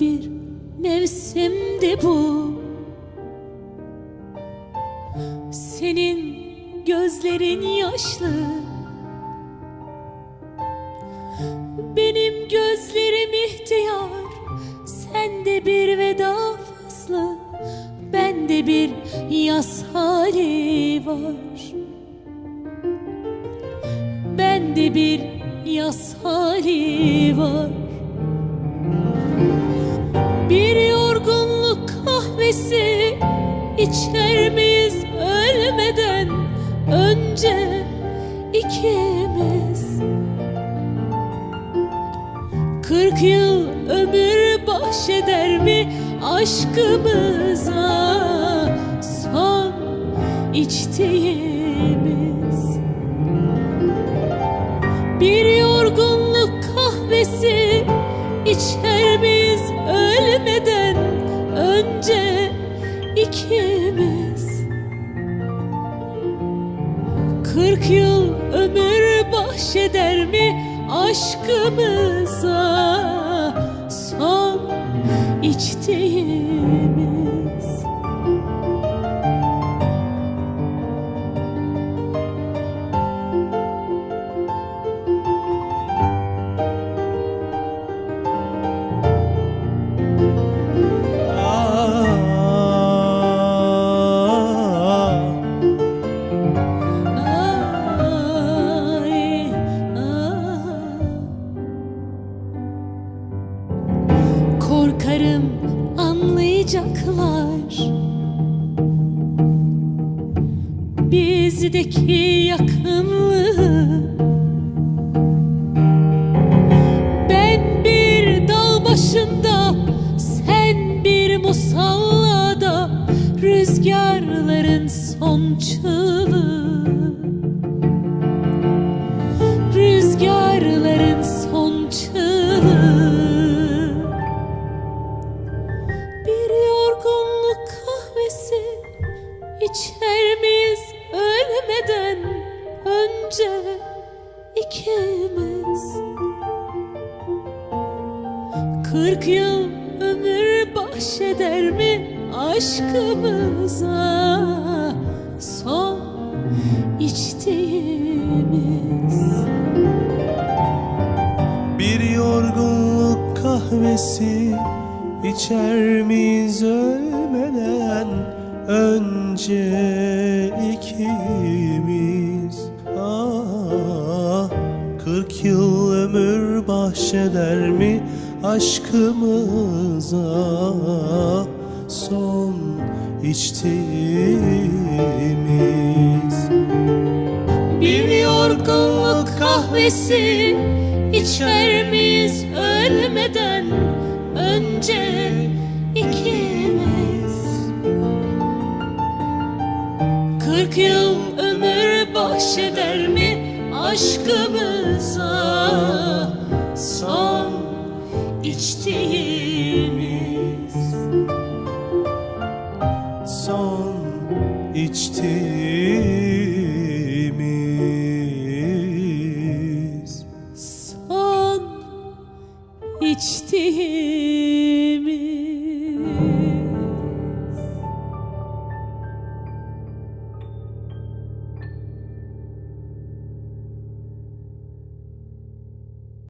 bir mevsimdi bu? Senin gözlerin yaşlı. Benim gözlerim ihtiyar. Sende bir veda faslı Bende bir yaz hali var. Bende bir yaz hali var kahvesi içer miyiz ölmeden önce ikimiz? Kırk yıl ömür bahşeder mi aşkımıza son içtiğimiz? Bir yorgunluk kahvesi içer miyiz ölmeden ikimiz. Kırk yıl ömür bahşeder mi aşkımıza? Son içtiğimiz Korkarım anlayacaklar. Bizdeki yakınlığı. Ben bir dal başında Sen bir musallada. Rüzgarların son çığlığı Kırk yıl ömür bahşeder mi aşkımıza? Son içtiğimiz. Bir yorgunluk kahvesi içer miyiz ölmeden önce ikimiz? Ah, Kırk yıl ömür bahşeder mi aşkımıza son içtiğimiz. Bir yorgunluk kahvesi içer miyiz ölmeden önce ikimiz. Kırk yıl ömür bahşeder mi aşkımıza son içtiğimiz son içtiğimiz son içtiğimiz